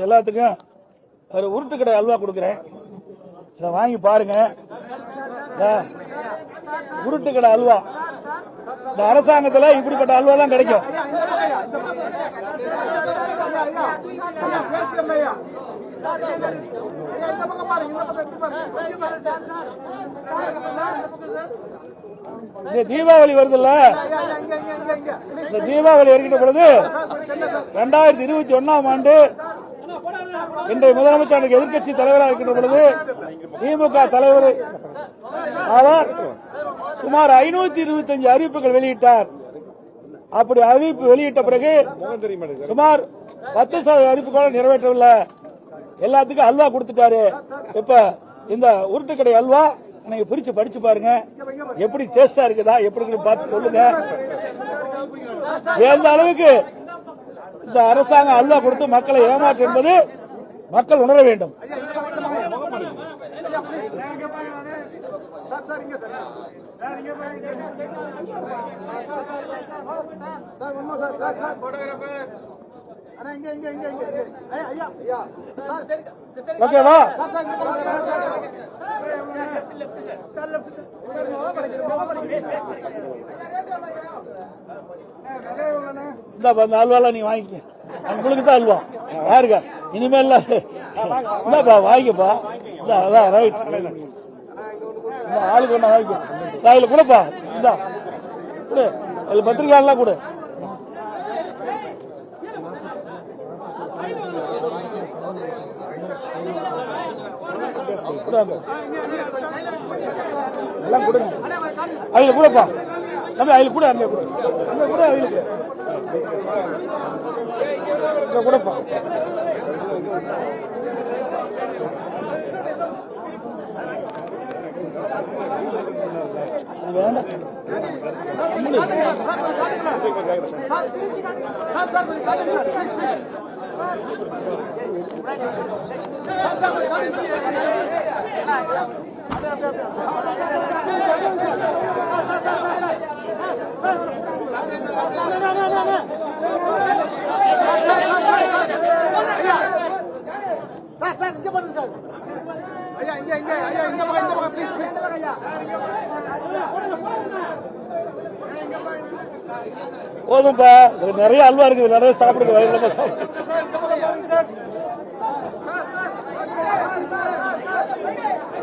எல்லாத்துக்கும் ஒரு உருட்டு கடை அல்வா கொடுக்குறேன். இதை வாங்கி பாருங்க. உருட்டு கடை அல்வா. இந்த அரசாங்கத்தில் இப்படிப்பட்ட அல்வா தான் கிடைக்கும். தீபாவளி வருதுல்ல? இந்த தீபாவளி வருகின்ற பொழுது ரெண்டாயிரத்தி இருபத்தி ஒன்னாம் ஆண்டு இன்றைய முதலமைச்சர் எதிர்க்கட்சி தலைவராக இருக்கின்ற பொழுது திமுக தலைவர் அவர் சுமார் ஐநூத்தி இருபத்தஞ்சு அறிவிப்புகள் வெளியிட்டார். அப்படி அறிவிப்பு வெளியிட்ட பிறகு சுமார் பத்து சதவீத அறிவிப்புகள் நிறைவேற்றவில்லை. எல்லாத்துக்கும் அல்வா கொடுத்துட்டாரு. இப்ப இந்த உருட்டுக்கடை அல்வா நீங்க பிரிச்சு படிச்சு பாருங்க. எப்படி டேஸ்டா இருக்குதா எப்படி பார்த்து சொல்லுங்க. எந்த அளவுக்கு இந்த அரசாங்கம் அல்வா கொடுத்து மக்களை ஏமாற்று என்பது மக்கள் உணர வேண்டும். ஓகேவா இந்த அல்வாலாம் நீ வாங்கிக்க. உங்களுக்கு தான் அல்வா யாருக்கா இனிமேல் என்னப்பா வாங்கிக்கப்பா. இந்த அதான் ரைட் இந்த ஆளுக்கு ஒண்ணு வாங்கிக்க. இந்தா, இதுல கொடுப்பா. இந்தா கொடு. அதுல பத்திரிக்கைலாம் கொடு. எல்லாம் கொடுங்க. அதுல கூடப்பா. தம்பி அதுல கூட அங்கே கூட அங்கே கூட அவங்களுக்கு இங்க கூடப்பா அது வேண்டாம் சார் சார் இங்க பாருங்க சார் ஐயா இங்க இங்க ஐயா இந்த பக்கம் இந்த பக்கம் ப்ளீஸ் ப்ளீஸ் போதும்பா. இதுல நிறைய அல்வா இருக்குது. நிறைய சாப்பிடுங்க. வயிறு சாப்பிடுங்க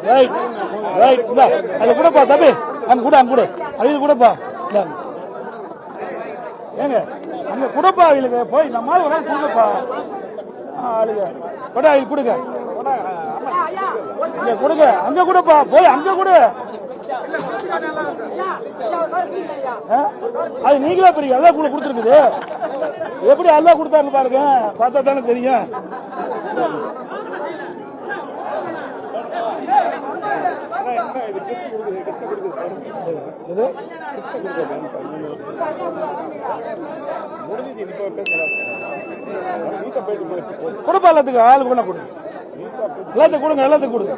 ரைட் ரைட் இந்தா அதுல கூடப்பா தம்பி. அங்க கூட அங்க கூட. அதுல கூடப்பா. ஏங்க அங்க கூடப்பா அவங்களுக்கு போய் நம்ம கொடுப்பா கொடுங்கப்பா. ஆளுங்க கொடா இது கொடுங்க. இங்க கொடுங்க. அங்க கூடப்பா. போய் அங்க கூட. அது நீங்களே பெரிய அல்லா கூட கொடுத்துருக்குது. எப்படி அல்லா கொடுத்தாங்க பாருங்க. பார்த்தா தானே தெரியும். எது? கொடுப்பா எல்லாத்துக்கும். ஆளு கூட கொடு. எல்லாத்தையும் கொடுங்க எல்லாத்தையும் கொடுங்க.